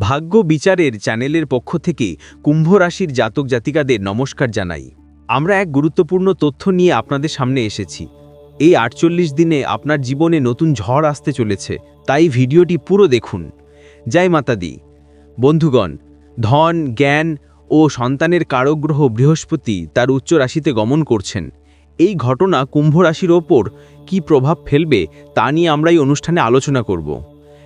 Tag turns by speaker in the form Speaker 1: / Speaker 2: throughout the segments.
Speaker 1: ভাগ্য বিচারের চ্যানেলের পক্ষ থেকে কুম্ভ রাশির জাতক জাতিকাদের নমস্কার জানাই। আমরা এক গুরুত্বপূর্ণ তথ্য নিয়ে আপনাদের সামনে এসেছি। এই আটচল্লিশ দিনে আপনার জীবনে নতুন ঝড় আসতে চলেছে, তাই ভিডিওটি পুরো দেখুন। জয় মাতাদি বন্ধুগণ, ধন, জ্ঞান ও সন্তানের কারগ্রহ বৃহস্পতি তার উচ্চ রাশিতে গমন করছেন। এই ঘটনা কুম্ভ রাশির ওপর কী প্রভাব ফেলবে তা নিয়ে আমরা এই অনুষ্ঠানে আলোচনা করব।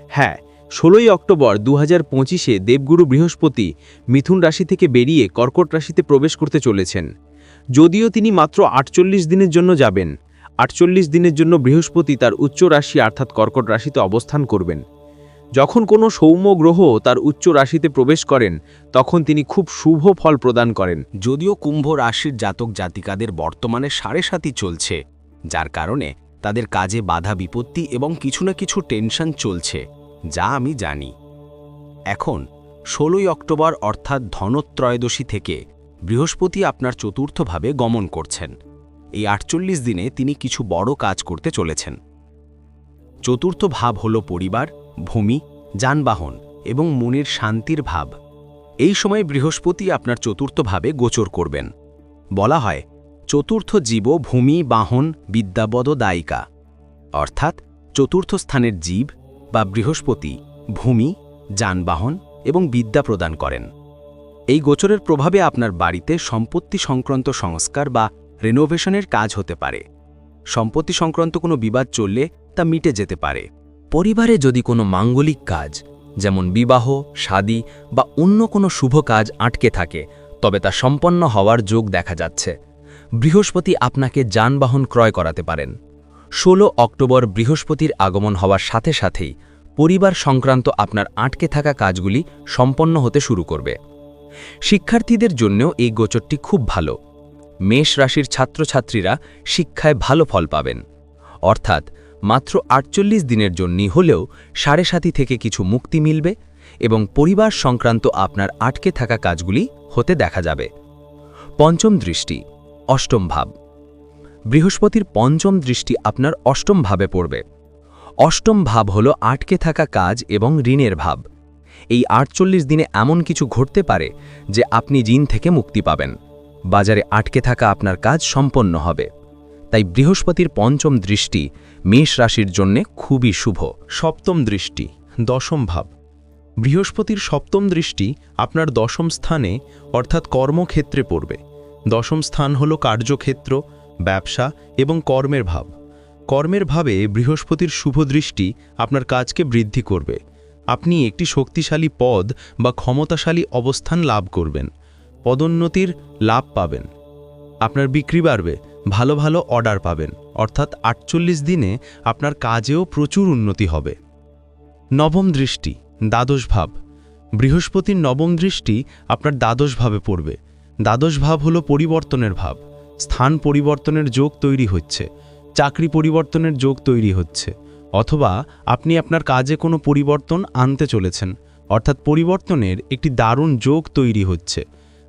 Speaker 1: হ্যাঁ ষোলোই অক্টোবর দু হাজার পঁচিশে দেবগুরু বৃহস্পতি মিথুন রাশি থেকে বেরিয়ে কর্কট রাশিতে প্রবেশ করতে চলেছেন। যদিও তিনি মাত্র আটচল্লিশ দিনের জন্য যাবেন। আটচল্লিশ দিনের জন্য বৃহস্পতি তার উচ্চ রাশি অর্থাৎ কর্কট রাশিতে অবস্থান করবেন। যখন কোনো সৌম্য গ্রহ তার উচ্চ রাশিতে প্রবেশ করেন, তখন তিনি খুব শুভ ফল প্রদান করেন।
Speaker 2: যদিও কুম্ভ রাশির জাতক জাতিকাদের বর্তমানে সাড়ে সাতই চলছে, যার কারণে তাদের কাজে বাধা বিপত্তি এবং কিছু না কিছু টেনশন চলছে। যা আমি জানি। এখন, ষোলোই অক্টোবর অর্থাৎ ধনত্রয়োদশী থেকে বৃহস্পতি আপনার চতুর্থভাবে গমন করছেন। এই আটচল্লিশ দিনে তিনি কিছু বড় কাজ করতে চলেছেন। চতুর্থ ভাব হল পরিবার, ভূমি, যানবাহন এবং মনের শান্তির ভাব। এই সময় বৃহস্পতি আপনার চতুর্থভাবে গোচর করবেন। বলা হয়, চতুর্থ জীব ভূমি, বাহন, বিদ্যাবদ, দায়িকা। অর্থাৎ, চতুর্থ স্থানের জীব বা বৃহস্পতি ভূমি, যানবাহন এবং বিদ্যা প্রদান করেন। এই গোচরের প্রভাবে আপনার বাড়িতে সম্পত্তি সংক্রান্ত সংস্কার বা রেনোভেশনের কাজ হতে পারে। সম্পত্তি সংক্রান্ত কোনো বিবাদ চললে তা মিটে যেতে পারে। পরিবারে যদি কোনো মাঙ্গলিক কাজ, যেমন বিবাহ, শাদী বা অন্য কোনো শুভ কাজ আটকে থাকে, তবে তা সম্পন্ন হওয়ার যোগ দেখা যাচ্ছে। বৃহস্পতি আপনাকে যানবাহন ক্রয় করাতে পারেন। ১৬ অক্টোবর বৃহস্পতির আগমন হওয়ার সাথে সাথেই পরিবার সংক্রান্ত আপনার আটকে থাকা কাজগুলি সম্পন্ন হতে শুরু করবে। শিক্ষার্থীদের জন্যও এই গোচরটি খুব ভালো। মেষ রাশির ছাত্রছাত্রীরা শিক্ষায় ভালো ফল পাবেন। অর্থাৎ মাত্র আটচল্লিশ দিনের জন্যই হলেও সাড়ে সাতি থেকে কিছু মুক্তি মিলবে এবং পরিবার সংক্রান্ত আপনার আটকে থাকা কাজগুলি হতে দেখা যাবে। পঞ্চম দৃষ্টি, অষ্টম ভাব। বৃহস্পতির পঞ্চম দৃষ্টি আপনার অষ্টম ভাবে পড়বে। অষ্টম ভাব হল আটকে থাকা কাজ এবং ঋণের ভাব। এই আটচল্লিশ দিনে এমন কিছু ঘটতে পারে যে আপনি ঋণ থেকে মুক্তি পাবেন। বাজারে আটকে থাকা আপনার কাজ সম্পন্ন হবে। তাই বৃহস্পতির পঞ্চম দৃষ্টি মেষ রাশির জন্যে খুবই শুভ।
Speaker 3: সপ্তম দৃষ্টি, দশম ভাব। বৃহস্পতির সপ্তম দৃষ্টি আপনার দশম স্থানে অর্থাৎ কর্মক্ষেত্রে পড়বে। দশম স্থান হল কার্যক্ষেত্র ব্যবসা এবং কর্মের ভাব। কর্মের ভাবে বৃহস্পতির শুভ দৃষ্টি আপনার কাজকে বৃদ্ধি করবে। আপনি একটি শক্তিশালী পদ বা ক্ষমতাশালী অবস্থান লাভ করবেন। পদোন্নতির লাভ পাবেন। আপনার বিক্রি বাড়বে, ভালো ভালো অর্ডার পাবেন। অর্থাৎ আটচল্লিশ দিনে আপনার কাজেও প্রচুর উন্নতি হবে। নবম দৃষ্টি, দ্বাদশ ভাব। বৃহস্পতির নবম দৃষ্টি আপনার দ্বাদশ ভাবে পড়বে। দ্বাদশ ভাব হলো পরিবর্তনের ভাব। স্থান পরিবর্তনের যোগ তৈরি হচ্ছে, চাকরি পরিবর্তনের যোগ তৈরি হচ্ছে, অথবা আপনি আপনার কাজে কোনো পরিবর্তন আনতে চলেছেন, অর্থাৎ পরিবর্তনের একটি দারুণ যোগ তৈরি হচ্ছে।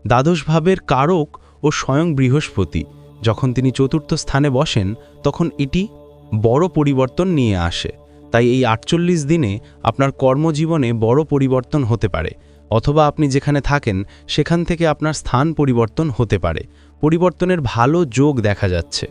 Speaker 3: দ্বাদশ ভাবের কারক ও স্বয়ং বৃহস্পতি, যখন তিনি চতুর্থ স্থানে বসেন, তখন এটি বড় পরিবর্তন নিয়ে আসে। তাই এই আটচল্লিশ দিনে আপনার কর্মজীবনে বড় পরিবর্তন হতে পারে, অথবা আপনি যেখানে থাকেন, সেখান থেকে আপনার স্থান পরিবর্তন হতে পারে। পরিবর্তনের ভালো যোগ দেখা যাচ্ছে।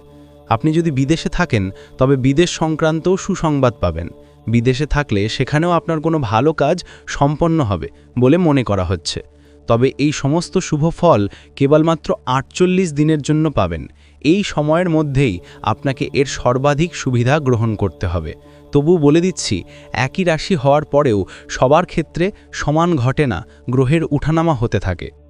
Speaker 3: আপনি যদি বিদেশে থাকেন, তবে বিদেশ সংক্রান্তও সুসংবাদ পাবেন। বিদেশে থাকলে সেখানেও আপনার কোনো ভালো কাজ সম্পন্ন হবে বলে মনে করা হচ্ছে। তবে এই সমস্ত শুভ ফল কেবলমাত্র আটচল্লিশ দিনের জন্য পাবেন। এই সময়ের মধ্যেই আপনাকে এর সর্বাধিক সুবিধা গ্রহণ করতে হবে। তবু বলে দিচ্ছি, একই রাশি হওয়ার পরেও সবার ক্ষেত্রে সমান ঘটে না, গ্রহের উঠানামা হতে থাকে।